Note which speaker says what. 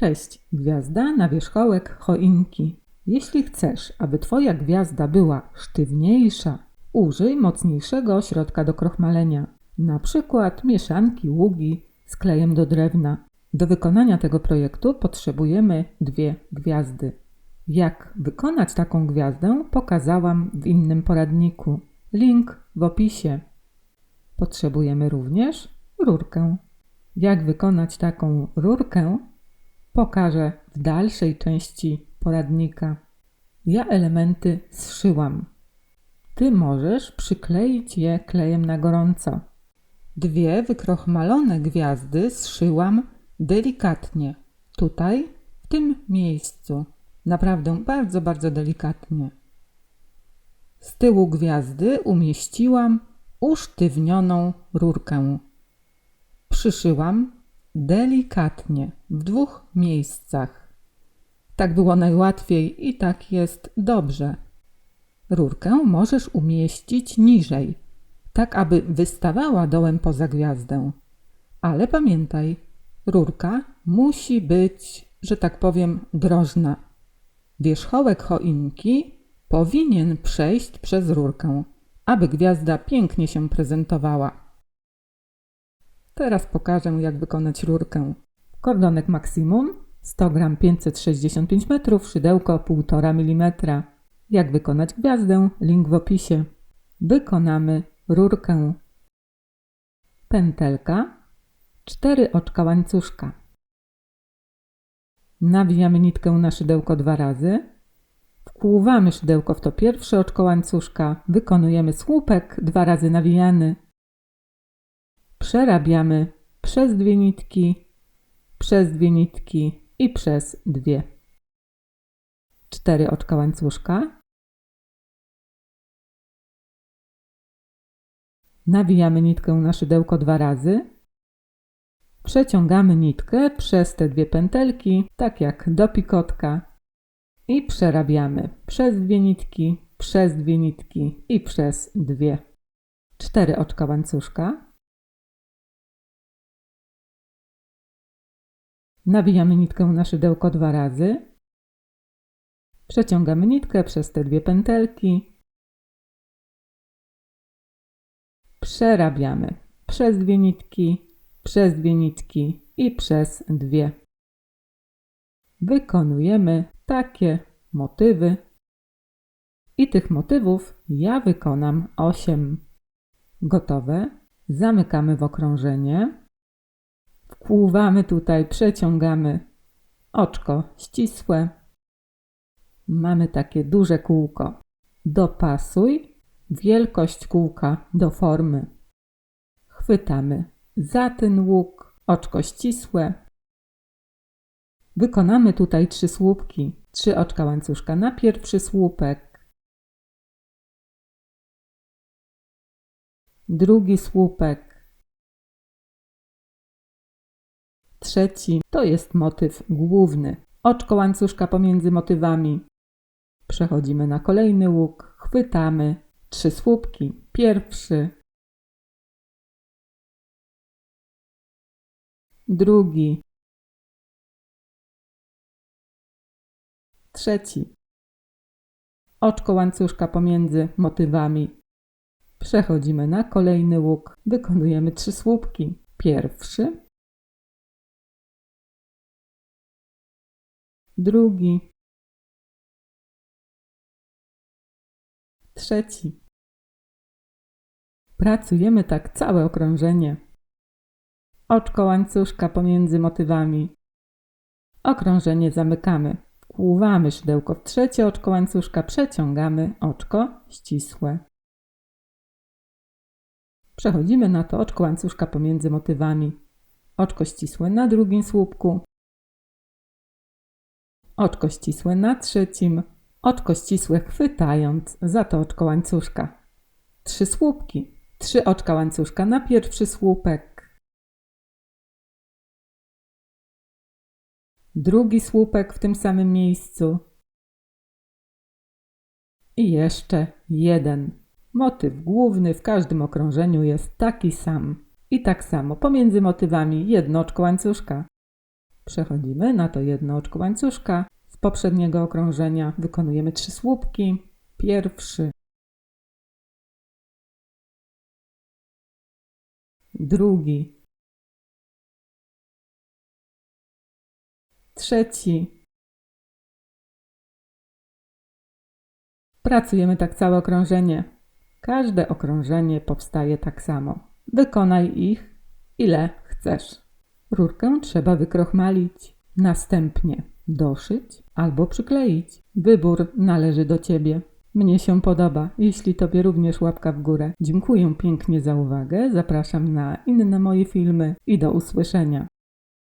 Speaker 1: Cześć, gwiazda na wierzchołek choinki. Jeśli chcesz, aby Twoja gwiazda była sztywniejsza, użyj mocniejszego środka do krochmalenia, na przykład mieszanki ługi z klejem do drewna. Do wykonania tego projektu potrzebujemy dwie gwiazdy. Jak wykonać taką gwiazdę, pokazałam w innym poradniku. Link w opisie. Potrzebujemy również rurkę. Jak wykonać taką rurkę, pokażę w dalszej części poradnika. Ja elementy zszyłam. Ty możesz przykleić je klejem na gorąco. Dwie wykrochmalone gwiazdy zszyłam delikatnie. Tutaj, w tym miejscu. Naprawdę bardzo, bardzo delikatnie. Z tyłu gwiazdy umieściłam usztywnioną rurkę. Przyszyłam delikatnie w dwóch miejscach. Tak było najłatwiej i tak jest dobrze. Rurkę możesz umieścić niżej, tak aby wystawała dołem poza gwiazdę. Ale pamiętaj, rurka musi być, że tak powiem, drożna. Wierzchołek choinki powinien przejść przez rurkę, aby gwiazda pięknie się prezentowała. Teraz pokażę, jak wykonać rurkę. Kordonek maksimum 100 gram 565 metrów, szydełko 1,5 mm. Jak wykonać gwiazdę? Link w opisie. Wykonamy rurkę. Pętelka, 4 oczka łańcuszka. Nawijamy nitkę na szydełko dwa razy. Wkłuwamy szydełko w to pierwsze oczko łańcuszka. Wykonujemy słupek dwa razy nawijany. Przerabiamy przez dwie nitki, przez dwie nitki i przez dwie. Cztery oczka łańcuszka. Nawijamy nitkę na szydełko dwa razy. Przeciągamy nitkę przez te dwie pętelki, tak jak do pikotka. I przerabiamy przez dwie nitki, przez dwie nitki i przez dwie. Cztery oczka łańcuszka. Nawijamy nitkę na szydełko dwa razy. Przeciągamy nitkę przez te dwie pętelki. Przerabiamy przez dwie nitki, przez dwie nitki i przez dwie. Wykonujemy takie motywy. I tych motywów ja wykonam 8. Gotowe. Zamykamy w okrążenie. Wkłuwamy tutaj, przeciągamy oczko ścisłe. Mamy takie duże kółko. Dopasuj wielkość kółka do formy. Chwytamy za ten łuk, oczko ścisłe. Wykonamy tutaj trzy słupki, trzy oczka łańcuszka na pierwszy słupek, drugi słupek, trzeci to jest motyw główny. Oczko łańcuszka pomiędzy motywami. Przechodzimy na kolejny łuk, chwytamy trzy słupki. Pierwszy, drugi, trzeci. Oczko łańcuszka pomiędzy motywami. Przechodzimy na kolejny łuk. Wykonujemy trzy słupki. Pierwszy, drugi, trzeci. Pracujemy tak całe okrążenie. Oczko łańcuszka pomiędzy motywami. Okrążenie zamykamy. Wkłuwamy szydełko w trzecie oczko łańcuszka, przeciągamy oczko ścisłe. Przechodzimy na to oczko łańcuszka pomiędzy motywami. Oczko ścisłe na drugim słupku. Oczko ścisłe na trzecim. Oczko ścisłe chwytając za to oczko łańcuszka. Trzy słupki. Trzy oczka łańcuszka na pierwszy słupek. Drugi słupek w tym samym miejscu. I jeszcze jeden. Motyw główny w każdym okrążeniu jest taki sam. I tak samo pomiędzy motywami jedno oczko łańcuszka. Przechodzimy na to jedno oczko łańcuszka. Z poprzedniego okrążenia wykonujemy trzy słupki. Pierwszy, drugi, trzeci. Pracujemy tak całe okrążenie. Każde okrążenie powstaje tak samo. Wykonaj ich ile chcesz. Rurkę trzeba wykrochmalić, następnie doszyć albo przykleić. Wybór należy do Ciebie. Mnie się podoba. Jeśli Tobie również łapka w górę. Dziękuję pięknie za uwagę. Zapraszam na inne moje filmy i do usłyszenia.